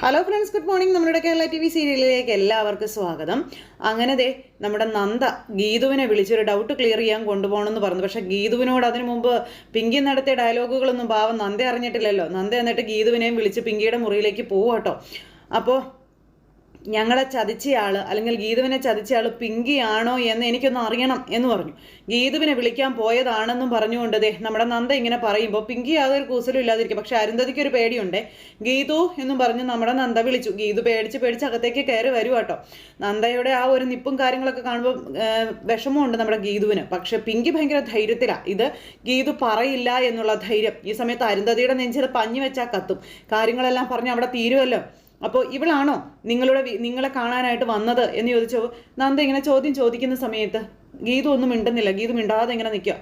Hello friends good morning നമ്മുടെ Kerala T V സീരിയലിലേക്ക് എല്ലാവർക്കും സ്വാഗതം. അങ്ങനെ ദേ നമ്മുടെ നന്ദ ഗീതുവിനെ വിളിച്ചൊരു ഡൗട്ട് ക്ലിയർ ചെയ്യാൻ കൊണ്ടുപോകണമെന്ന് പറഞ്ഞു. പക്ഷേ ഗീതുവിനോട് അതിനു മുമ്പ് പിങ്കി നടത്തിയ ഡയലോഗുകളൊന്നും പാവം നന്ദ അറിഞ്ഞിട്ടില്ലല്ലോ. നന്ദ എന്നിട്ട് ഗീതുവിനെയും വിളിച്ച് പിങ്കിയുടെ മുറിയിലേക്ക് പോവാട്ടോ അപ്പോൾ ഞങ്ങളെ ചതിച്ചയാൾ അല്ലെങ്കിൽ ഗീതുവിനെ ചതിച്ചയാൾ പിങ്കിയാണോ എന്ന് എനിക്കൊന്ന് അറിയണം എന്ന് പറഞ്ഞു. ഗീതുവിനെ വിളിക്കാൻ പോയതാണെന്നും പറഞ്ഞുകൊണ്ട് ദേ നമ്മുടെ നന്ദ ഇങ്ങനെ പറയുമ്പോൾ പിങ്കി യാതൊരു കൂസലും ഇല്ലാതിരിക്കും. പക്ഷെ അരുന്ധതിക്ക് ഒരു പേടിയുണ്ട്. ഗീതു എന്നും പറഞ്ഞ് നമ്മുടെ നന്ദ വിളിച്ചു. ഗീതു പേടിച്ച് പേടിച്ച് അകത്തേക്ക് കയറി വരും കേട്ടോ. നന്ദയുടെ ആ ഒരു നിപ്പും കാര്യങ്ങളൊക്കെ കാണുമ്പോൾ വിഷമമുണ്ട് നമ്മുടെ ഗീതുവിന്. പക്ഷെ പിങ്കി ഭയങ്കര ധൈര്യത്തിലാണ് ഇത് ഗീതു പറയില്ല എന്നുള്ള ധൈര്യം. ഈ സമയത്ത് അരുന്ധതിയുടെ നെഞ്ചിൽ പഞ്ഞു വെച്ചാൽ കത്തും. കാര്യങ്ങളെല്ലാം പറഞ്ഞ് അവിടെ തീരുമല്ലോ അപ്പോൾ ഇവളാണോ നിങ്ങളുടെ നിങ്ങളെ കാണാനായിട്ട് വന്നത് എന്ന് ചോദിച്ചോ നന്ദ ഇങ്ങനെ ചോദ്യം ചോദിക്കുന്ന സമയത്ത് ഗീതു ഒന്നും മിണ്ടുന്നില്ല. ഗീതു മിണ്ടാതെ ഇങ്ങനെ നിൽക്കുക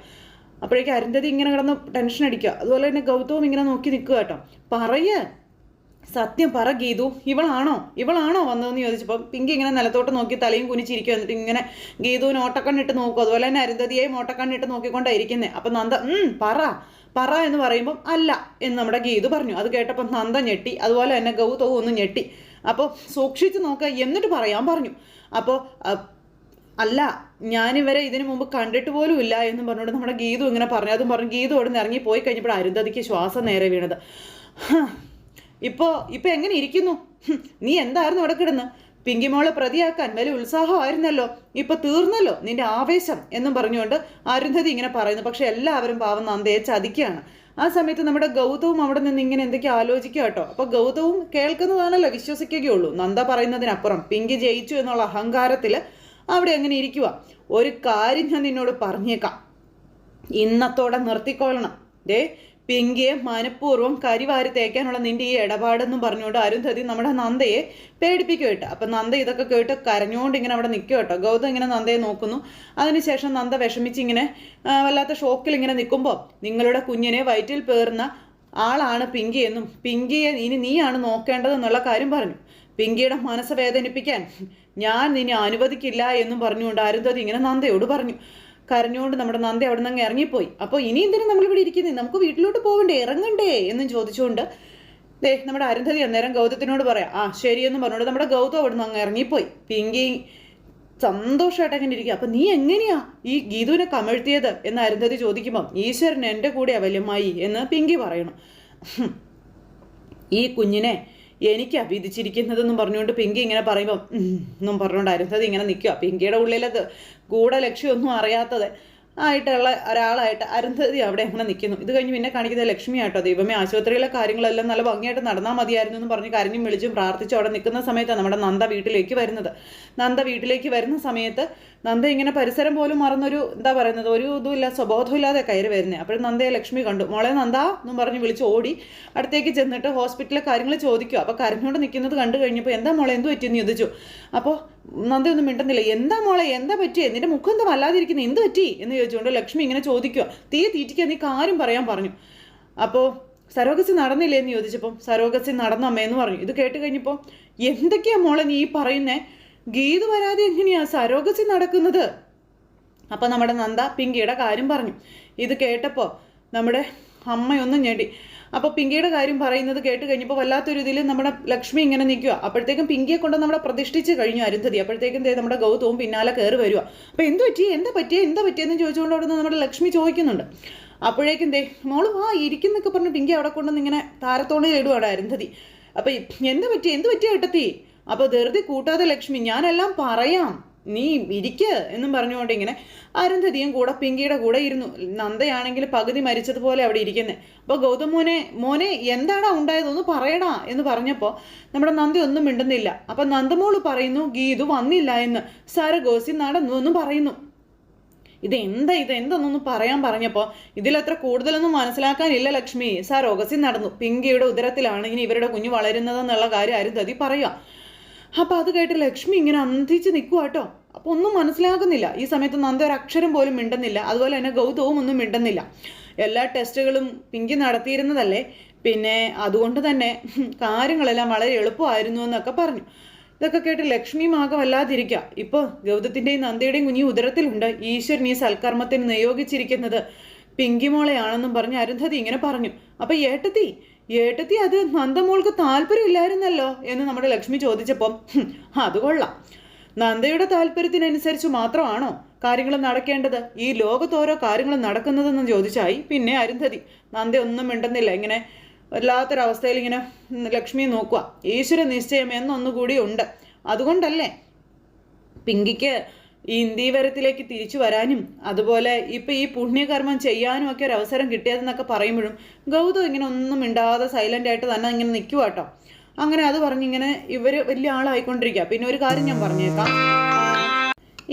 അപ്പോഴേക്കും അരുന്ധതി ഇങ്ങനെ കിടന്ന് ടെൻഷൻ അടിക്കുക അതുപോലെ തന്നെ ഗൗതവും ഇങ്ങനെ നോക്കി നിൽക്കുക കേട്ടോ. പറയ. സത്യം പറ ഗീതു. ഇവളാണോ? ഇവളാണോ വന്നതെന്ന് ചോദിച്ചപ്പോൾ പിങ്കി ഇങ്ങനെ നിലത്തോട്ട് നോക്കി തലയും കുനിച്ചിരിക്കുക എന്നിട്ട് ഇങ്ങനെ ഗീതുവിന് ഓട്ടക്കണ്ണിട്ട് നോക്കും. അതുപോലെ തന്നെ അരുന്ധതിയെയും ഓട്ടക്കണ്ണിട്ട് നോക്കിക്കൊണ്ടായിരിക്കുന്നത് അപ്പം നന്ദ പറ. പറ എന്ന് പറയുമ്പം അല്ല എന്ന് നമ്മുടെ ഗീതു പറഞ്ഞു. അത് കേട്ടപ്പോൾ നന്ദ ഞെട്ടി അതുപോലെ തന്നെ ഗൗതവും ഒന്ന് ഞെട്ടി. അപ്പോൾ സൂക്ഷിച്ച് നോക്കുക എന്നിട്ട് പറയാൻ പറഞ്ഞു. അപ്പോൾ അല്ല ഞാനിവരെ ഇതിനു മുമ്പ് കണ്ടിട്ട് പോലും ഇല്ല എന്ന് പറഞ്ഞുകൊണ്ട് നമ്മുടെ ഗീതു ഇങ്ങനെ പറഞ്ഞു. അതും പറഞ്ഞു ഗീതു അവിടെ നിന്ന് ഇറങ്ങി പോയി കഴിഞ്ഞപ്പോൾ അരുന്ധതിക്ക് ശ്വാസം നേരെ വീണത്. ഇപ്പോൾ ഇപ്പോ ഇപ്പൊ എങ്ങനെ ഇരിക്കുന്നു? നീ എന്തായിരുന്നു അവിടെ കിടന്ന്? പിങ്കിമോളെ പ്രതിയാക്കാൻ വലിയ ഉത്സാഹമായിരുന്നല്ലോ. ഇപ്പൊ തീർന്നല്ലോ നിന്റെ ആവേശം എന്നും പറഞ്ഞുകൊണ്ട് അരുന്ധതി ഇങ്ങനെ പറയുന്നു. പക്ഷെ എല്ലാവരും പാവം നന്ദയെ ചതിക്കുകയാണ്. ആ സമയത്ത് നമ്മുടെ ഗൗതവും അവിടെ നിന്ന് ഇങ്ങനെ എന്തൊക്കെ ആലോചിക്കുക കേട്ടോ. അപ്പൊ ഗൗതവും കേൾക്കുന്നതാണല്ലോ വിശ്വസിക്കുകയുള്ളൂ. നന്ദ പറയുന്നതിനപ്പുറം പിങ്കി ജയിച്ചു എന്നുള്ള അഹങ്കാരത്തിൽ അവിടെ അങ്ങനെ ഇരിക്കുക ഒരു കാര്യം ഞാൻ നിന്നോട് പറഞ്ഞേക്കാം. ഇന്നത്തോടെ നിർത്തിക്കൊള്ളണം. ദേ പിങ്കിയെ മനഃപൂർവം കരിവാരി തേക്കാനുള്ള നിന്റെ ഈ ഇടപാടെന്നും പറഞ്ഞുകൊണ്ട് അരുന്ധതി നമ്മുടെ നന്ദയെ പേടിപ്പിക്കും കേട്ടോ. അപ്പം നന്ദ ഇതൊക്കെ കേട്ട് കരഞ്ഞുകൊണ്ട് ഇങ്ങനെ അവിടെ നിൽക്കും കേട്ടോ. ഗൗതം ഇങ്ങനെ നന്ദയെ നോക്കുന്നു. അതിനുശേഷം നന്ദ വിഷമിച്ച് ഇങ്ങനെ വല്ലാത്ത ഷോക്കിൽ ഇങ്ങനെ നിൽക്കുമ്പോൾ നിങ്ങളുടെ കുഞ്ഞിനെ വയറ്റിൽ പേറുന്ന ആളാണ് പിങ്കി എന്നും പിങ്കിയെ ഇനി നീയാണ് നോക്കേണ്ടതെന്നുള്ള കാര്യം പറഞ്ഞു. പിങ്കിയുടെ മനസ്സ് വേദനിപ്പിക്കാൻ ഞാൻ നിന്നെ അനുവദിക്കില്ല എന്നും പറഞ്ഞുകൊണ്ട് അരുന്ധതി ഇങ്ങനെ നന്ദയോട് പറഞ്ഞു. കരഞ്ഞുകൊണ്ട് നമ്മുടെ നന്ദി അവിടെ നിന്ന് ഇറങ്ങിപ്പോയി. അപ്പോൾ ഇനി എന്തിനും നമ്മൾ ഇവിടെ ഇരിക്കുന്നത് നമുക്ക് വീട്ടിലോട്ട് പോകണ്ടേ ഇറങ്ങണ്ടേ? എന്നും ചോദിച്ചുകൊണ്ട് ദേ നമ്മുടെ അരുന്ധതി അന്നേരം ഗൗതത്തിനോട് പറയാം ആ ശരിയെന്നും പറഞ്ഞുകൊണ്ട് നമ്മുടെ ഗൗതം അവിടെ നിന്ന് അങ്ങ് ഇറങ്ങിപ്പോയി. പിങ്കി സന്തോഷമായിട്ട് അങ്ങനെ ഇരിക്കുക അപ്പം നീ എങ്ങനെയാ ഈ ഗീതുവിനെ കമഴ്ത്തിയത്? എന്ന് അരുന്ധതി ചോദിക്കുമ്പം ഈശ്വരൻ എന്റെ കൂടെയാ അവല്യമായി എന്ന് പിങ്കി പറയണം. ഈ കുഞ്ഞിനെ എനിക്ക് വിധിച്ചിരിക്കുന്നതെന്നും പറഞ്ഞുകൊണ്ട് പിങ്കി ഇങ്ങനെ പറയുമ്പോൾ എന്നും പറഞ്ഞുകൊണ്ട് അരുന്ധതി ഇങ്ങനെ നിൽക്കുക പിങ്കിയുടെ ഉള്ളിലത് ഗൂഢലക്ഷ്യമൊന്നും അറിയാത്തത് ആയിട്ടുള്ള ഒരാളായിട്ട് അരുന്ധതി അവിടെ അങ്ങനെ നിൽക്കുന്നു ഇത് കഴിഞ്ഞ് പിന്നെ കാണിക്കുന്നത് ലക്ഷ്മി ആട്ടോ ദൈവമേ ആശുപത്രിയിലെ കാര്യങ്ങളെല്ലാം നല്ല ഭംഗിയായിട്ട് നടന്നാൽ മതിയായിരുന്നു എന്ന് പറഞ്ഞ് കരഞ്ഞും വിളിച്ചും പ്രാർത്ഥിച്ചും അവിടെ നിൽക്കുന്ന സമയത്താണ് നമ്മുടെ നന്ദ വീട്ടിലേക്ക് വരുന്നത്. നന്ദ വീട്ടിലേക്ക് വരുന്ന സമയത്ത് നന്ദ ഇങ്ങനെ പരിസരം പോലും മറന്നൊരു എന്താ പറയുന്നത് ഒരു ഇതുമില്ല സ്വബോധമില്ലാതെ കയറി വരുന്നത് അപ്പോൾ നന്ദയെ ലക്ഷ്മി കണ്ടു. മോളെ നന്ദ എന്നും പറഞ്ഞ് വിളിച്ച് ഓടി അടുത്തേക്ക് ചെന്നിട്ട് ഹോസ്പിറ്റലിലെ കാര്യങ്ങൾ ചോദിക്കുക അപ്പോൾ കരഞ്ഞുകൊണ്ട് നിൽക്കുന്നത് കണ്ടു കഴിഞ്ഞപ്പോൾ എന്താ മോളെ എന്ത് പറ്റിയെന്ന് ചോദിച്ചു. അപ്പോൾ നന്ദ ഒന്നും മിണ്ടുന്നില്ല. എന്താ മോളെ എന്താ പറ്റിയേ? നിന്റെ മുഖം എന്താ വല്ലാതിരിക്കുന്നത് എന്ത് പറ്റി? എന്ന് ചോദിച്ചുകൊണ്ട് ലക്ഷ്മി ഇങ്ങനെ ചോദിക്കുക തീ തീറ്റിക്കാൻ നീ കാര്യം പറയാൻ പറഞ്ഞു. അപ്പോൾ സരോഗസി നടന്നില്ലേ എന്ന് ചോദിച്ചപ്പം സരോഗസി നടന്നു അമ്മയെന്ന് പറഞ്ഞു. ഇത് കേട്ട് കഴിഞ്ഞപ്പോൾ എന്തൊക്കെയാ മോളെ നീ പറയുന്നേ? ഗീത് വരാതെ എങ്ങനെയാ? സരോഗസി നടക്കുന്നത്? അപ്പം നമ്മുടെ നന്ദ പിങ്കിയുടെ കാര്യം പറഞ്ഞു. ഇത് കേട്ടപ്പോൾ നമ്മുടെ അമ്മയൊന്നും ഞെട്ടി. അപ്പോൾ പിങ്കിയുടെ കാര്യം പറയുന്നത് കേട്ട് കഴിഞ്ഞപ്പോൾ വല്ലാത്തൊരു ഇതിൽ നമ്മുടെ ലക്ഷ്മി ഇങ്ങനെ നിൽക്കുക അപ്പോഴത്തേക്കും പിങ്കിയെ കൊണ്ട് നമ്മളെ പ്രതിഷ്ഠിച്ച് കഴിഞ്ഞു അരുന്ധതി. അപ്പോഴത്തേക്കും നമ്മുടെ ഗൗതവും പിന്നാലെ കയറി വരിക അപ്പോൾ എന്ത് പറ്റി? എന്താ പറ്റിയ? എന്താ പറ്റിയെന്ന് ചോദിച്ചുകൊണ്ട് അവിടെ നിന്ന് നമ്മുടെ ലക്ഷ്മി ചോദിക്കുന്നുണ്ട്. അപ്പോഴേക്കും ദേ മോളും ആ ഇരിക്കുന്നൊക്കെ പറഞ്ഞ് പിങ്കി അവിടെ കൊണ്ടുവന്ന് ഇങ്ങനെ താരത്തോണിയിൽ ഇടുവാണ് അരുന്ധതി. അപ്പോൾ എന്താ പറ്റി എന്ത് പറ്റിയ ഏട്ടത്തി? അപ്പോൾ ധൃതി കൂട്ടാതെ ലക്ഷ്മി ഞാനെല്ലാം പറയാം. നീ ഇരിക്ക എന്നും പറഞ്ഞുകൊണ്ട് ഇങ്ങനെ അരുന്ധതിയും കൂടെ പിങ്കിയുടെ കൂടെ ഇരുന്നു. നന്ദയാണെങ്കിൽ പകുതി മരിച്ചതുപോലെ അവിടെ ഇരിക്കുന്നത് അപ്പോൾ ഗൗതം മോനെ മോനെ എന്താടാ ഉണ്ടായത്? ഒന്ന് പറയടാ എന്ന് പറഞ്ഞപ്പോൾ നമ്മുടെ നന്ദി ഒന്നും മിണ്ടുന്നില്ല. അപ്പം നന്ദമോൾ പറയുന്നു ഗീതു വന്നില്ല എന്ന്. സരഗോസി നടന്നു എന്ന് പറയുന്നു. ഇത് എന്താ ഇത്? എന്തെന്നൊന്നും പറയാൻ പറഞ്ഞപ്പോൾ ഇതിലത്ര കൂടുതലൊന്നും മനസ്സിലാക്കാനില്ല ലക്ഷ്മി. സരോഗസി നടന്നു. പിങ്കിയുടെ ഉദരത്തിലാണ് ഇനി ഇവരുടെ കുഞ്ഞു വളരുന്നതെന്നുള്ള കാര്യം അരുന്ധതി പറയുക. അപ്പൊ അത് കേട്ട് ലക്ഷ്മി ഇങ്ങനെ അന്തിച്ച് കേട്ടോ. അപ്പൊ ഒന്നും മനസ്സിലാകുന്നില്ല. ഈ സമയത്ത് നന്ദ ഒരു അക്ഷരം പോലും മിണ്ടുന്നില്ല. അതുപോലെ തന്നെ ഗൗതവും ഒന്നും മിണ്ടുന്നില്ല. എല്ലാ ടെസ്റ്റുകളും പിങ്കി നടത്തിയിരുന്നതല്ലേ? പിന്നെ അതുകൊണ്ട് തന്നെ കാര്യങ്ങളെല്ലാം വളരെ എളുപ്പമായിരുന്നു എന്നൊക്കെ പറഞ്ഞു. ഇതൊക്കെ കേട്ട് ലക്ഷ്മി മാകം വല്ലാതിരിക്കുക ഇപ്പോൾ ഗൗതത്തിന്റെയും നന്ദയുടെയും കുഞ്ഞി ഉദരത്തിലുണ്ട്. ഈശ്വരൻ ഈ സൽക്കർമ്മത്തിന് നിയോഗിച്ചിരിക്കുന്നത്. പിങ്കിമോളെയാണെന്നും പറഞ്ഞ് അരുന്ധതി ഇങ്ങനെ പറഞ്ഞു. അപ്പൊ ഏട്ടത്തി ഏട്ടത്തി അത് നന്ദമോൾക്ക് താല്പര്യമില്ലായിരുന്നല്ലോ എന്ന് നമ്മുടെ ലക്ഷ്മി ചോദിച്ചപ്പം "ഹും, അത് കൊള്ളാം. നന്ദയുടെ താല്പര്യത്തിനനുസരിച്ച് മാത്രമാണോ കാര്യങ്ങൾ നടക്കേണ്ടത്? ഈ ലോകത്തോരോ കാര്യങ്ങൾ നടക്കുന്നതെന്ന് ചോദിച്ചായി പിന്നെ അരുന്ധതി. നന്ദ ഒന്നും മിണ്ടുന്നില്ല. ഇങ്ങനെ വല്ലാത്തൊരവസ്ഥയിൽ ഇങ്ങനെ ലക്ഷ്മിയെ നോക്കുക. ഈശ്വര നിശ്ചയം എന്നൊന്നുകൂടി ഉണ്ട്. അതുകൊണ്ടല്ലേ പിങ്കിക്ക് ഈ ഇന്ദീവരത്തിലേക്ക് തിരിച്ചു വരാനും അതുപോലെ ഇപ്പം ഈ പുണ്യകർമ്മം ചെയ്യാനും ഒക്കെ ഒരു അവസരം കിട്ടിയതെന്നൊക്കെ പറയുമ്പോഴും ഗൗതം ഇങ്ങനെ ഒന്നും മിണ്ടാതെ സൈലന്റ് ആയിട്ട് തന്നെ ഇങ്ങനെ നിൽക്കുക കേട്ടോ അങ്ങനെ അത് പറഞ്ഞിങ്ങനെ ഇവർ വലിയ ആളായിക്കൊണ്ടിരിക്കുക പിന്നെ ഒരു കാര്യം ഞാൻ പറഞ്ഞേക്കാം.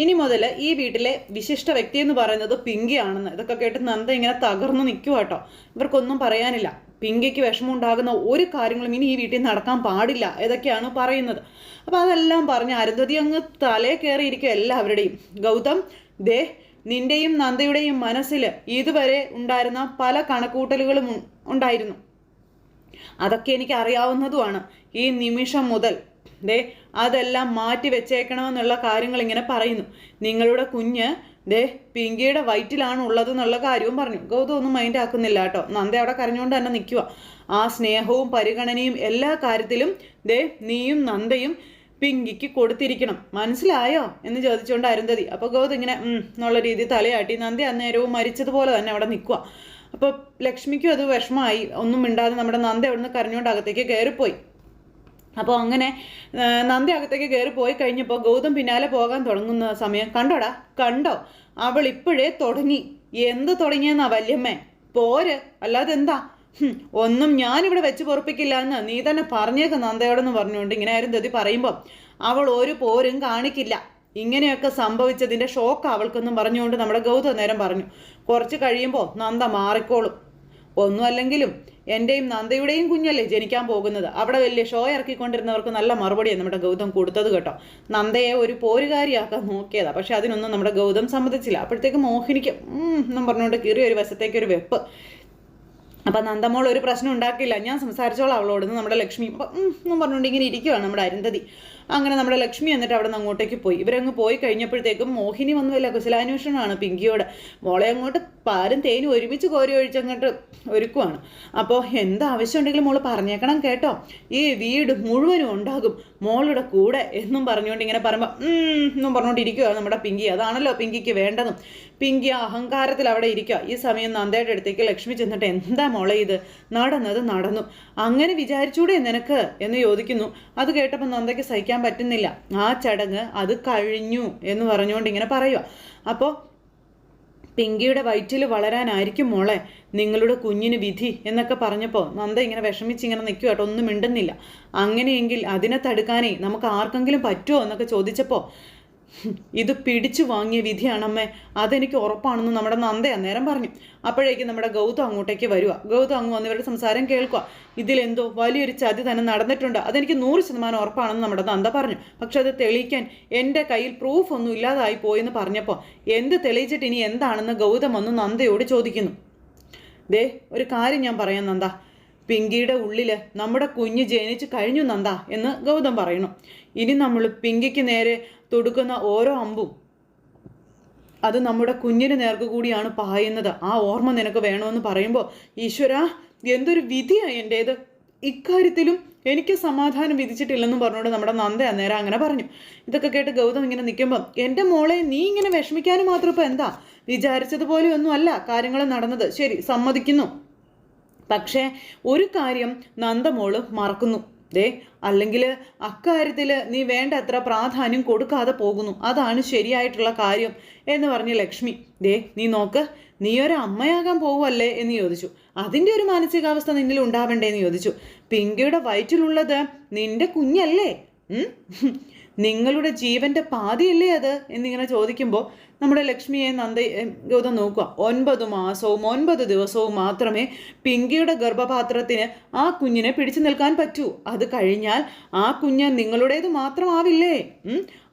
ഇനി മുതൽ ഈ വീട്ടിലെ വിശിഷ്ട വ്യക്തി എന്ന് പറയുന്നത് പിങ്കിയാണെന്ന്. ഇതൊക്കെ കേട്ട് നന്ദ ഇങ്ങനെ തകർന്നു നിൽക്കുക കേട്ടോ ഇവർക്കൊന്നും പറയാനില്ല. പിങ്കിക്ക് വിഷമമുണ്ടാകുന്ന ഒരു കാര്യങ്ങളും ഇനി ഈ വീട്ടിൽ നടക്കാൻ പാടില്ല ഇതൊക്കെയാണ് പറയുന്നത്. അപ്പോൾ അതെല്ലാം പറഞ്ഞ് അരുന്ധതി അങ്ങ് തലേ കയറിയിരിക്കുക എല്ലാവരുടെയും. ഗൗതം ദേ നിന്റെയും നന്ദയുടെയും മനസ്സിൽ ഇതുവരെ ഉണ്ടായിരുന്ന പല കണക്കൂട്ടലുകളും ഉണ്ടായിരുന്നു. അതൊക്കെ എനിക്ക് അറിയാവുന്നതുമാണ്. ഈ നിമിഷം മുതൽ ദേ അതെല്ലാം മാറ്റി വെച്ചേക്കണമെന്നുള്ള കാര്യങ്ങൾ ഇങ്ങനെ പറയുന്നു. നിങ്ങളുടെ കുഞ്ഞ് ദേ പിങ്കിയുടെ വയറ്റിലാണ് ഉള്ളത് എന്നുള്ള കാര്യവും പറഞ്ഞു. ഗൗതം ഒന്നും മൈൻഡ് ആക്കുന്നില്ല കേട്ടോ. നന്ദ അവിടെ കരഞ്ഞുകൊണ്ട് തന്നെ നിൽക്കുക ആ സ്നേഹവും പരിഗണനയും എല്ലാ കാര്യത്തിലും ദേ നീയും നന്ദയും പിങ്കിക്ക് കൊടുത്തിരിക്കണം. മനസ്സിലായോ? എന്ന് ചോദിച്ചുകൊണ്ട് അരുന്ധതി. അപ്പോൾ ഗൗതം ഇങ്ങനെ എന്നുള്ള രീതി തലയാട്ടി. നന്ദി അന്നേരവും മരിച്ചതുപോലെ തന്നെ അവിടെ നിൽക്കുക അപ്പോൾ ലക്ഷ്മിക്കും അത് വിഷമമായി. ഒന്നും മിണ്ടാതെ നമ്മുടെ നന്ദ അവിടുന്ന് കരഞ്ഞുകൊണ്ട് അകത്തേക്ക് കയറിപ്പോയി. അപ്പോൾ അങ്ങനെ നന്ദി അകത്തേക്ക് കയറി പോയി കഴിഞ്ഞപ്പോൾ ഗൗതം പിന്നാലെ പോകാൻ തുടങ്ങുന്ന സമയം കണ്ടോടാ കണ്ടോ? അവൾ ഇപ്പോഴേ തുടങ്ങി. എന്ത് തുടങ്ങിയെന്നാ വല്യമ്മേ? പോര് അല്ലാതെ എന്താ ഒന്നും ഞാനിവിടെ വെച്ച് പൊറപ്പിക്കില്ല എന്ന് നീ തന്നെ പറഞ്ഞേക്ക് നന്ദയോടെന്ന് പറഞ്ഞുകൊണ്ട് ഇങ്ങനെ ആരും ദതി പറയുമ്പോൾ അവൾ ഒരു പോരും കാണിക്കില്ല. ഇങ്ങനെയൊക്കെ സംഭവിച്ചതിന്റെ ഷോക്ക് അവൾക്കൊന്നും പറഞ്ഞുകൊണ്ട് നമ്മുടെ ഗൗതം നേരം പറഞ്ഞു. കുറച്ച് കഴിയുമ്പോൾ നന്ദ മാറിക്കോളും. ഒന്നും അല്ലെങ്കിലും എന്റെയും നന്ദയുടെയും കുഞ്ഞല്ലേ ജനിക്കാൻ പോകുന്നത്. അവിടെ വലിയ ഷോ ഇറക്കിക്കൊണ്ടിരുന്നവർക്ക് നല്ല മറുപടിയാണ് നമ്മുടെ ഗൗതം കൊടുത്തത് കേട്ടോ. നന്ദയെ ഒരു പോരുകാരിയാക്കാൻ നോക്കിയതാ. പക്ഷെ അതിനൊന്നും നമ്മുടെ ഗൗതം സമ്മതിച്ചില്ല. അപ്പോഴത്തേക്ക് മോഹിനിക്ക് എന്നും പറഞ്ഞുകൊണ്ട് കീറിയ ഒരു വശത്തേക്ക് ഒരു വെപ്പ്. അപ്പം നന്ദമോൾ ഒരു പ്രശ്നം ഉണ്ടാക്കില്ല ഞാൻ സംസാരിച്ചോളാം അവളോട്. നമ്മുടെ ലക്ഷ്മി അപ്പം ഉം എന്നും പറഞ്ഞുകൊണ്ട് ഇങ്ങനെ ഇരിക്കുവാണ് നമ്മുടെ അരുന്ധതി. അങ്ങനെ നമ്മുടെ ലക്ഷ്മി എന്നിട്ട് അവിടെ നിന്ന് അങ്ങോട്ടേക്ക് പോയി. ഇവരങ്ങ് പോയി കഴിഞ്ഞപ്പോഴത്തേക്കും മോഹിനി വന്നുമില്ല കുശലാന്വേഷണമാണ് പിങ്കിയോട്. മോളെ അങ്ങോട്ട് പാലും തേനും ഒരുമിച്ച് കോരി ഒഴിച്ചങ്ങോട്ട് ഒരുക്കുവാണ്. അപ്പോൾ എന്താവശ്യം ഉണ്ടെങ്കിലും മോൾ പറഞ്ഞേക്കണം കേട്ടോ. ഈ വീട് മുഴുവനും ഉണ്ടാകും. മോളുടെ കൂടെ എന്നും പറഞ്ഞുകൊണ്ട് ഇങ്ങനെ പറയുമ്പോൾ എന്നും പറഞ്ഞുകൊണ്ട് ഇരിക്കുക നമ്മുടെ പിങ്കി. അതാണല്ലോ പിങ്കിക്ക് വേണ്ടതും. പിങ്കി അഹങ്കാരത്തിൽ അവിടെ ഇരിക്കുക ഈ സമയം നന്ദയുടെ അടുത്തേക്ക് ലക്ഷ്മി ചെന്നിട്ട് എന്താ മോളെ ഇത്? നടന്നത് നടന്നു. അങ്ങനെ വിചാരിച്ചൂടെ നിനക്ക്? എന്ന് ചോദിക്കുന്നു. അത് കേട്ടപ്പോൾ നന്ദയ്ക്ക് സഹിക്കാൻ പറ്റുന്നില്ല. ആ ചടങ്ങ് അത് കഴിഞ്ഞു എന്ന് പറഞ്ഞുകൊണ്ട് ഇങ്ങനെ പറയുക അപ്പോൾ പിങ്കിയുടെ വയറ്റിൽ വളരാനായിരിക്കും മോളെ. നിങ്ങളുടെ കുഞ്ഞിന് വിധി എന്നൊക്കെ പറഞ്ഞപ്പോൾ നന്ദ ഇങ്ങനെ വിഷമിച്ച് ഇങ്ങനെ നിൽക്കുക കേട്ടോ ഒന്നും മിണ്ടുന്നില്ല. അങ്ങനെയെങ്കിൽ അതിനെ തടുക്കാനേ നമുക്ക് ആർക്കെങ്കിലും പറ്റുമോ എന്നൊക്കെ ചോദിച്ചപ്പോൾ "ഹും, ഇത് പിടിച്ചു വാങ്ങിയ വിധിയാണമ്മേ അതെനിക്ക് ഉറപ്പാണെന്ന് നമ്മുടെ നന്ദ അന്നേരം പറഞ്ഞു. അപ്പോഴേക്കും നമ്മുടെ ഗൗതം അങ്ങോട്ടേക്ക് വരിക ഗൗതം അങ്ങ് വന്ന് ഇവരുടെ സംസാരം കേൾക്കുക ഇതിലെന്തോ വലിയൊരു ചതി തന്നെ നടന്നിട്ടുണ്ട്. അതെനിക്ക് നൂറ് ശതമാനം ഉറപ്പാണെന്ന് നമ്മുടെ നന്ദ പറഞ്ഞു. പക്ഷെ അത് തെളിയിക്കാൻ എന്റെ കയ്യിൽ പ്രൂഫ് ഒന്നും ഇല്ലാതായി പോയെന്ന് പറഞ്ഞപ്പോൾ എന്ത് തെളിയിച്ചിട്ട് ഇനി എന്താണെന്ന് ഗൗതം വന്ന് നന്ദയോട് ചോദിക്കുന്നു. ദേ ഒരു കാര്യം ഞാൻ പറയാം നന്ദ. പിങ്കിയുടെ ഉള്ളിൽ നമ്മുടെ കുഞ്ഞ് ജനിച്ചു കഴിഞ്ഞു നന്ദ എന്ന് ഗൗതം പറയുന്നു. ഇനി നമ്മൾ പിങ്കിക്ക് നേരെ തൊടുക്കുന്ന ഓരോ അമ്പും അത് നമ്മുടെ കുഞ്ഞിന് നേർക്ക് കൂടിയാണ് പായുന്നത്. ആ ഓർമ്മ നിനക്ക് വേണമെന്ന് പറയുമ്പോൾ ഈശ്വര എന്തൊരു വിധിയാണ് എന്റേത് ഇക്കാര്യത്തിലും എനിക്ക് സമാധാനം വിധിച്ചിട്ടില്ലെന്നും പറഞ്ഞുകൊണ്ട് നമ്മുടെ നന്ദ അന്നേരം അങ്ങനെ പറഞ്ഞു. ഇതൊക്കെ കേട്ട് ഗൗതം ഇങ്ങനെ നിൽക്കുമ്പം എന്റെ മോളെ നീ ഇങ്ങനെ വിഷമിക്കാനും മാത്രം ഇപ്പം എന്താ? വിചാരിച്ചതുപോലെയൊന്നും അല്ല കാര്യങ്ങൾ നടന്നത്. ശരി സമ്മതിക്കുന്നു. പക്ഷേ ഒരു കാര്യം നന്ദമോൾ മറക്കുന്നു. ദേ അല്ലെങ്കിൽ അക്കാര്യത്തിൽ നീ വേണ്ടത്ര പ്രാധാന്യം കൊടുക്കാതെ പോകുന്നു. അതാണ് ശരിയായിട്ടുള്ള കാര്യം എന്ന് പറഞ്ഞ് ലക്ഷ്മി. ദേ നീ നോക്ക് നീ ഒരു അമ്മയാകാൻ പോവല്ലേ എന്ന് ചോദിച്ചു. അതിന്റെ ഒരു മാനസികാവസ്ഥ നിന്നിൽ ഉണ്ടാവണ്ടേ എന്ന് ചോദിച്ചു. പിങ്കിയുടെ വയറ്റിലുള്ളത് നിന്റെ കുഞ്ഞല്ലേ? നിങ്ങളുടെ ജീവന്റെ പാതിയല്ലേ അത്? എന്നിങ്ങനെ ചോദിക്കുമ്പോൾ നമ്മുടെ ലക്ഷ്മിയെ നന്ദ ഗൗതം നോക്കുക. ഒൻപത് മാസവും ഒൻപത് ദിവസവും മാത്രമേ പിങ്കിയുടെ ഗർഭപാത്രത്തിന് ആ കുഞ്ഞിനെ പിടിച്ചു നിൽക്കാൻ പറ്റൂ. അത് കഴിഞ്ഞാൽ ആ കുഞ്ഞ് നിങ്ങളുടേത് മാത്രമാവില്ലേ?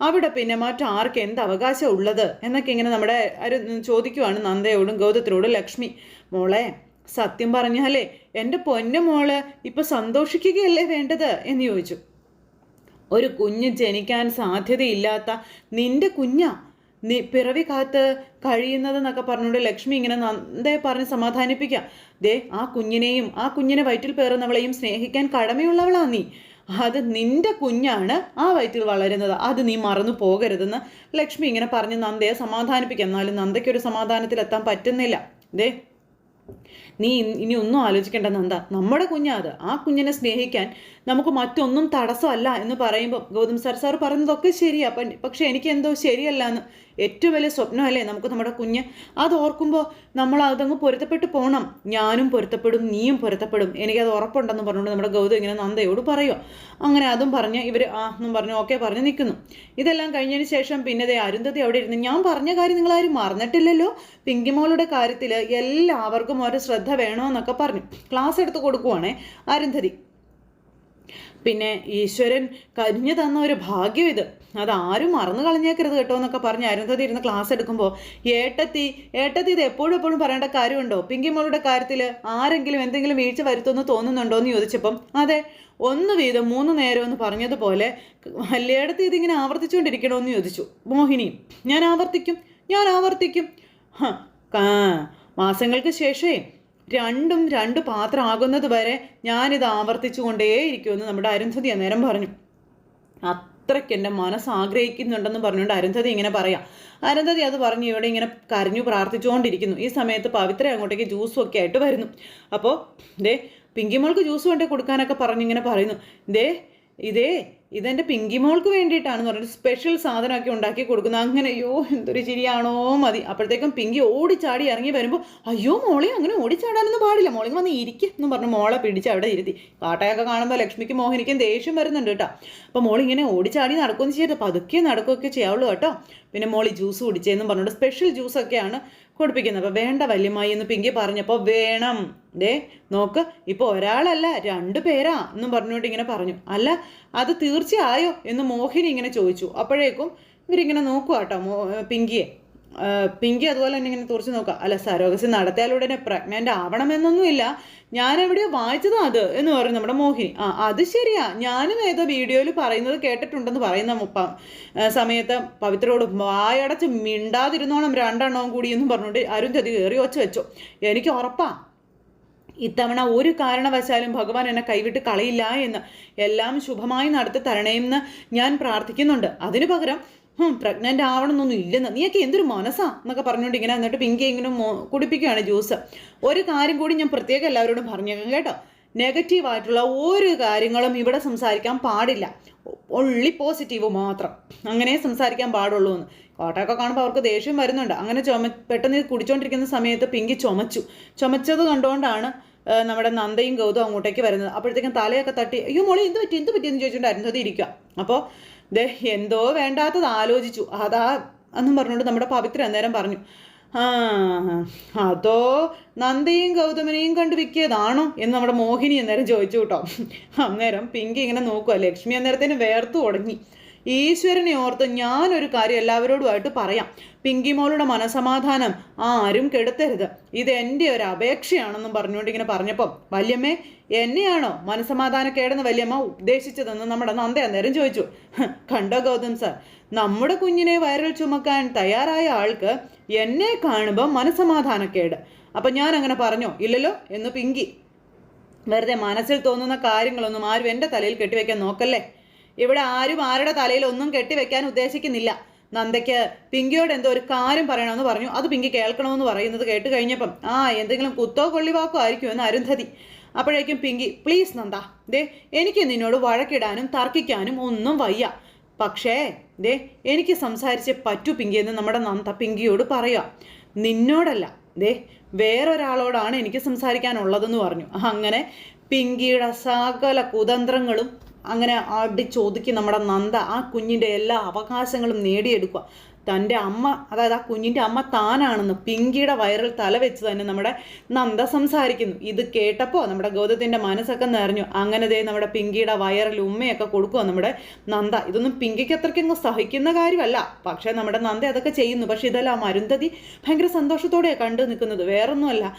അവിടെ പിന്നെ മറ്റാർക്ക് എന്ത് അവകാശം ഉള്ളത്? എന്നൊക്കെ ഇങ്ങനെ നമ്മുടെ ഒരു ചോദിക്കുവാണ് നന്ദയോടും ഗൗതത്തിനോടും ലക്ഷ്മി. മോളെ സത്യം പറഞ്ഞാലേ എന്റെ പൊന്നു മോൾ ഇപ്പൊ സന്തോഷിക്കുകയല്ലേ വേണ്ടത്? എന്ന് ചോദിച്ചു. ഒരു കുഞ്ഞ് ജനിക്കാൻ സാധ്യതയില്ലാത്ത നിന്റെ കുഞ്ഞാ. നീ പിറവി കാത്ത് കഴിയുന്നതെന്നൊക്കെ പറഞ്ഞുകൊണ്ട് ലക്ഷ്മി ഇങ്ങനെ നന്ദേ പറഞ്ഞ് സമാധാനിപ്പിക്കുക ദേ ആ കുഞ്ഞിനെയും ആ കുഞ്ഞിനെ വയറ്റിൽ പേറുന്നവളെയും സ്നേഹിക്കാൻ കടമയുള്ളവളാ നീ. അത് നിന്റെ കുഞ്ഞാണ് ആ വയറ്റിൽ വളരുന്നത്. അത് നീ മറന്നു പോകരുതെന്ന് ലക്ഷ്മി ഇങ്ങനെ പറഞ്ഞ് നന്ദയെ സമാധാനിപ്പിക്കുക എന്നാലും നന്ദയ്ക്കൊരു സമാധാനത്തിലെത്താൻ പറ്റുന്നില്ല. ദേ. നീ ഇനി ഒന്നും ആലോചിക്കേണ്ട നന്ദ നമ്മുടെ കുഞ്ഞാ അത് ആ കുഞ്ഞിനെ സ്നേഹിക്കാൻ നമുക്ക് മറ്റൊന്നും തടസ്സമല്ല എന്ന് പറയുമ്പോൾ ഗൗതം സർ സാർ പറയുന്നതൊക്കെ ശരിയാ. പക്ഷെ എനിക്ക് എന്തോ ശരിയല്ല എന്ന് ഏറ്റവും വലിയ സ്വപ്നമല്ലേ നമുക്ക് നമ്മുടെ കുഞ്ഞ്. അത് ഓർക്കുമ്പോൾ നമ്മൾ അതങ്ങ് പൊരുത്തപ്പെട്ട് പോകണം ഞാനും പൊരുത്തപ്പെടും നീയും പൊരുത്തപ്പെടും. എനിക്കത് ഉറപ്പുണ്ടെന്ന് പറഞ്ഞുകൊണ്ട് നമ്മുടെ ഗൗതം ഇങ്ങനെ നന്ദയോട് പറയുമോ അങ്ങനെ അതും പറഞ്ഞ് ഇവർ ആ എന്നും പറഞ്ഞു ഓക്കെ പറഞ്ഞ് നിൽക്കുന്നു ഇതെല്ലാം കഴിഞ്ഞതിന് ശേഷം പിന്നെ ദേ അരുന്ധതി അവിടെ ഇരുന്ന് ഞാൻ പറഞ്ഞ കാര്യം നിങ്ങളാരും മറന്നിട്ടില്ലല്ലോ? പിങ്കിമോളുടെ കാര്യത്തിൽ എല്ലാവർക്കും ഓരോ ശ്രദ്ധ വേണമെന്നൊക്കെ പറഞ്ഞു. ക്ലാസ് എടുത്ത് കൊടുക്കുവാണേ അരുന്ധതി. പിന്നെ ഈശ്വരൻ കരിഞ്ഞു തന്ന ഒരു ഭാഗ്യം ഇത്. അതാരും മറന്നു കളഞ്ഞേക്കരുത് കേട്ടോ എന്നൊക്കെ പറഞ്ഞ് അരുന്ധതി ഇരുന്ന് ക്ലാസ് എടുക്കുമ്പോൾ ഏട്ടത്തി ഏട്ടത്തി ഇത് എപ്പോഴും എപ്പോഴും പറയേണ്ട കാര്യമുണ്ടോ? പിങ്കിമോളുടെ കാര്യത്തിൽ ആരെങ്കിലും എന്തെങ്കിലും വീഴ്ച വരുത്തുമെന്ന് തോന്നുന്നുണ്ടോ എന്ന് ചോദിച്ചപ്പം അതെ ഒന്ന് വീതം മൂന്ന് നേരം എന്ന് പറഞ്ഞതുപോലെ വല്യേടത്തി ഇതിങ്ങനെ ആവർത്തിച്ചുകൊണ്ടിരിക്കണമെന്ന് ചോദിച്ചു. മോഹിനിയും ഞാൻ ആവർത്തിക്കും ഞാൻ ആവർത്തിക്കും. മാസങ്ങൾക്ക് ശേഷമേ രണ്ടും രണ്ട് പാത്രമാകുന്നത് വരെ ഞാനിത് ആവർത്തിച്ചു കൊണ്ടേയിരിക്കുമെന്ന് നമ്മുടെ അരുന്ധതി അന്നേരം പറഞ്ഞു. അത്രയ്ക്ക് എന്റെ മനസ്സ് ആഗ്രഹിക്കുന്നുണ്ടെന്ന് പറഞ്ഞുകൊണ്ട് അരുന്ധതി ഇങ്ങനെ പറയാം. അരുന്ധതി അത് പറഞ്ഞ് ഇവിടെ ഇങ്ങനെ കരഞ്ഞു പ്രാർത്ഥിച്ചുകൊണ്ടിരിക്കുന്നു. ഈ സമയത്ത് പവിത്ര അങ്ങോട്ടേക്ക് ജ്യൂസും ഒക്കെ ആയിട്ട് വരുന്നു. അപ്പോൾ ദേ പിങ്കിമോൾക്ക് ജ്യൂസ് വേണ്ടി കൊടുക്കാനൊക്കെ പറഞ്ഞിങ്ങനെ പറയുന്നു. ദേ ഇതേ ഇതെന്റെ പിങ്കി മോൾക്ക് വേണ്ടിയിട്ടാണെന്ന് പറഞ്ഞിട്ട് സ്പെഷ്യൽ സാധനമൊക്കെ ഉണ്ടാക്കി കൊടുക്കുന്നത് അങ്ങനെ അയ്യോ എന്തൊരു ചിരിയാണോ മതി. അപ്പോഴത്തേക്കും പിങ്കി ഓടിച്ചാടി ഇറങ്ങി വരുമ്പോൾ അയ്യോ മോളെ അങ്ങനെ ഓടിച്ചാടാനൊന്നും പാടില്ല. മോളിങ് വന്ന് ഇരിക്കും എന്ന് പറഞ്ഞ് മോളെ പിടിച്ച് അവിടെ ഇരുത്തി. കാട്ടയൊക്കെ കാണുമ്പോൾ ലക്ഷ്മിക്കും മോഹിനിക്കും ദേഷ്യം വരുന്നുണ്ട് കേട്ടോ. അപ്പോൾ മോളിങ്ങനെ ഓടിച്ചാടി നടക്കുമെന്ന് ചെയ്തിട്ട് പതുക്കെ നടക്കുകയൊക്കെ ചെയ്യാവുള്ളൂ കേട്ടോ. പിന്നെ മോളി ജ്യൂസ് കുടിച്ചേന്നും പറഞ്ഞിട്ട് സ്പെഷ്യൽ ജ്യൂസൊക്കെയാണ് കൊടുപ്പിക്കുന്നത്. അപ്പോൾ വേണ്ട വല്യമായി എന്ന് പിങ്കി പറഞ്ഞപ്പോൾ വേണം. ദേ നോക്ക് ഇപ്പോൾ ഒരാളല്ല രണ്ട് പേരാ എന്നും പറഞ്ഞുകൊണ്ട് ഇങ്ങനെ പറഞ്ഞു. അല്ല അത് തീർച്ചയായോ? എന്ന് മോഹിനി ഇങ്ങനെ ചോദിച്ചു. അപ്പോഴേക്കും ഇവരിങ്ങനെ നോക്കുക കേട്ടോ മോ പിങ്കിയെ. പിങ്കി അതുപോലെ തന്നെ ഇങ്ങനെ തുറച്ച് നോക്കുക. അല്ല സരോഗസി നടത്തിയാലുടനെ പ്രഗ്നന്റ് ആവണമെന്നൊന്നുമില്ല. ഞാൻ എവിടെയോ വായിച്ചതാ അത് എന്ന് പറഞ്ഞു നമ്മുടെ മോഹിനി. ആ അത് ശരിയാ. ഞാനും ഏതോ വീഡിയോയിൽ പറയുന്നത് കേട്ടിട്ടുണ്ടെന്ന് പറയുന്ന മുപ്പ സമയത്ത് പവിത്രോട് വായടച്ച് മിണ്ടാതിരുന്നോണം രണ്ടെണ്ണവും കൂടി എന്നും പറഞ്ഞുകൊണ്ട് അരുന്ധതി കയറി വെച്ച് വെച്ചു. എനിക്ക് ഉറപ്പാ. ഇത്തവണ ഒരു കാരണവശാലും ഭഗവാൻ എന്നെ കൈവിട്ട് കളയില്ല എന്ന്. എല്ലാം ശുഭമായി നടത്തി തരണേന്ന് ഞാൻ പ്രാർത്ഥിക്കുന്നുണ്ട്. അതിനു പകരം പ്രഗ്നന്റ് ആവണമെന്നൊന്നും ഇല്ലെന്ന്. നീയൊക്കെ എന്തൊരു മനസ്സാ എന്നൊക്കെ പറഞ്ഞുകൊണ്ട് ഇങ്ങനെ എന്നിട്ട് പിങ്കി ഇങ്ങനെ കുടിപ്പിക്കുകയാണ് ജ്യൂസ് ഒരു കാര്യം കൂടി ഞാൻ പ്രത്യേകം എല്ലാവരോടും പറഞ്ഞേക്കാം കേട്ടോ. നെഗറ്റീവ് ആയിട്ടുള്ള ഒരു കാര്യങ്ങളും ഇവിടെ സംസാരിക്കാൻ പാടില്ല. ഒള്ളി പോസിറ്റീവ് മാത്രം. അങ്ങനെ സംസാരിക്കാൻ പാടുള്ളൂ എന്ന്. കോട്ടയൊക്കെ കാണുമ്പോൾ അവർക്ക് ദേഷ്യം വരുന്നുണ്ട്. അങ്ങനെ ചുമ പെട്ടെന്ന് കുടിച്ചുകൊണ്ടിരിക്കുന്ന സമയത്ത് പിങ്കി ചുമച്ചു. ചുമച്ചത് കണ്ടുകൊണ്ടാണ് നമ്മുടെ നന്ദയും ഗൗതവും അങ്ങോട്ടേക്ക് വരുന്നത്. അപ്പോഴത്തേക്കും തലയൊക്കെ തട്ടി അയ്യോ മോളി എന്ത് പറ്റി? എന്ത് പറ്റിയെന്ന് ചോദിച്ചുകൊണ്ട് അരുന്ധതി ഇരിക്കുക അപ്പോൾ ദേ എന്തോ വേണ്ടാത്തത് ആലോചിച്ചു. അതാ എന്നും പറഞ്ഞുകൊണ്ട് നമ്മുടെ പവിത്ര അന്നേരം പറഞ്ഞു. ആ അതോ നന്ദിയും ഗൗതമനെയും കണ്ടു വിൽക്കിയതാണോ എന്ന് നമ്മുടെ മോഹിനി അന്നേരം ചോദിച്ചു കേട്ടോ. അന്നേരം പിങ്കി ഇങ്ങനെ നോക്കുക ലക്ഷ്മി അന്നേരത്തേന് വേർത്തു തുടങ്ങി ഈശ്വരനെ ഓർത്ത് ഞാനൊരു കാര്യം എല്ലാവരോടുമായിട്ട് പറയാം. പിങ്കി മോളുടെ മനസമാധാനം ആരും കെടുത്തരുത്. ഇത് എന്റെ ഒരു അപേക്ഷയാണെന്നും പറഞ്ഞുകൊണ്ട് ഇങ്ങനെ പറഞ്ഞപ്പം വല്യമ്മേ എന്നെയാണോ മനസമാധാനക്കേടെന്ന് വല്യമ്മ ഉദ്ദേശിച്ചതെന്ന് നമ്മുടെ നന്ദ അന്നേരം ചോദിച്ചു. കണ്ടോ ഗൗതം സാർ? നമ്മുടെ കുഞ്ഞിനെ വയറിൽ ചുമക്കാൻ തയ്യാറായ ആൾക്ക് എന്നെ കാണുമ്പോൾ മനസമാധാനക്കേട്. അപ്പം ഞാൻ അങ്ങനെ പറഞ്ഞോ ഇല്ലല്ലോ എന്ന് പിങ്കി. വെറുതെ മനസ്സിൽ തോന്നുന്ന കാര്യങ്ങളൊന്നും ആരും എന്റെ തലയിൽ കെട്ടിവെക്കാൻ നോക്കല്ലേ? ഇവിടെ ആരും ആരുടെ തലയിൽ ഒന്നും കെട്ടിവെക്കാൻ ഉദ്ദേശിക്കുന്നില്ല. നന്ദയ്ക്ക് പിങ്കിയോട് എന്തോ ഒരു കാര്യം പറയണമെന്ന് പറഞ്ഞു. അത് പിങ്കി കേൾക്കണമെന്ന് പറയുന്നത് കേട്ട് കഴിഞ്ഞപ്പം ആ എന്തെങ്കിലും കുത്തോ കൊള്ളിവാക്കോ ആയിരിക്കും എന്ന് അരുന്ധതി. അപ്പോഴേക്കും പിങ്കി പ്ലീസ് നന്ദ ദേ എനിക്ക് നിന്നോട് വഴക്കിടാനും തർക്കിക്കാനും ഒന്നും വയ്യ. പക്ഷേ ദേ എനിക്ക് സംസാരിച്ച് പറ്റൂ പിങ്കി എന്ന് നമ്മുടെ നന്ദ പിങ്കിയോട് പറയാം. നിന്നോടല്ല ദേ വേറൊരാളോടാണ് എനിക്ക് സംസാരിക്കാനുള്ളതെന്ന് പറഞ്ഞു. അങ്ങനെ പിങ്കിയുടെ സകല കുതന്ത്രങ്ങളും അങ്ങനെ അടിച്ചൊതുക്കി നമ്മുടെ നന്ദ ആ കുഞ്ഞിന്റെ എല്ലാ അവകാശങ്ങളും നേടിയെടുക്കുക. തന്റെ അമ്മ അതായത് ആ കുഞ്ഞിന്റെ അമ്മ താനാണെന്ന് പിങ്കിയുടെ വയറിൽ തല വെച്ച് തന്നെ നമ്മുടെ നന്ദ സംസാരിക്കുന്നു. ഇത് കേട്ടപ്പോൾ നമ്മുടെ ഗൗതത്തിന്റെ മനസ്സൊക്കെ നിറഞ്ഞു. അങ്ങനെ ദേ നമ്മുടെ പിങ്കിയുടെ വയറിൽ ഉമ്മയൊക്കെ കൊടുക്കുക നമ്മുടെ നന്ദ. ഇതൊന്നും പിങ്കിക്ക് അത്രയ്ക്കങ്ങ് സഹിക്കുന്ന കാര്യമല്ല. പക്ഷേ നമ്മുടെ നന്ദ അതൊക്കെ ചെയ്യുന്നു. പക്ഷേ ഇതെല്ലാം അരുന്ധതി ഭയങ്കര സന്തോഷത്തോടെയാണ് കണ്ടു നിൽക്കുന്നത്. വേറൊന്നുമല്ല.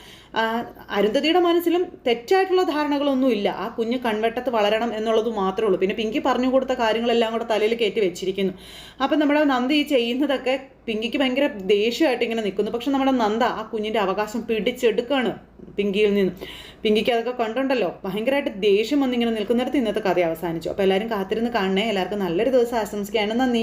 അരുന്ധതിയുടെ മനസ്സിലും തെറ്റായിട്ടുള്ള ധാരണകളൊന്നുമില്ല ആ കുഞ്ഞ് കൺവെട്ടത്ത് വളരണം എന്നുള്ളത് മാത്രമേ ഉള്ളൂ. പിന്നെ പിങ്കി പറഞ്ഞു കൊടുത്ത കാര്യങ്ങളെല്ലാം കൂടെ തലയിൽ കയറ്റി വെച്ചിരിക്കുന്നു. അപ്പം നമ്മുടെ നന്ദി ഈ ചെയ്യുന്നതൊക്കെ പിങ്കിക്ക് ഭയങ്കര ദേഷ്യമായിട്ട് ഇങ്ങനെ നിൽക്കുന്നു. പക്ഷെ നമ്മുടെ നന്ദ ആ കുഞ്ഞിന്റെ അവകാശം പിടിച്ചെടുക്കുകയാണ് പിങ്കിയിൽ നിന്ന്. പിങ്കിക്ക് അതൊക്കെ കണ്ടുണ്ടല്ലോ. ഭയങ്കരമായിട്ട് ദേഷ്യം വന്നിങ്ങനെ നിൽക്കുന്നിടത്ത് ഇന്നത്തെ കഥ അവസാനിച്ചു. അപ്പോൾ എല്ലാവരും കാത്തിരുന്ന് കാണണേ. എല്ലാവർക്കും നല്ലൊരു ദിവസം ആശംസിക്കുകയാണ്. നന്ദി.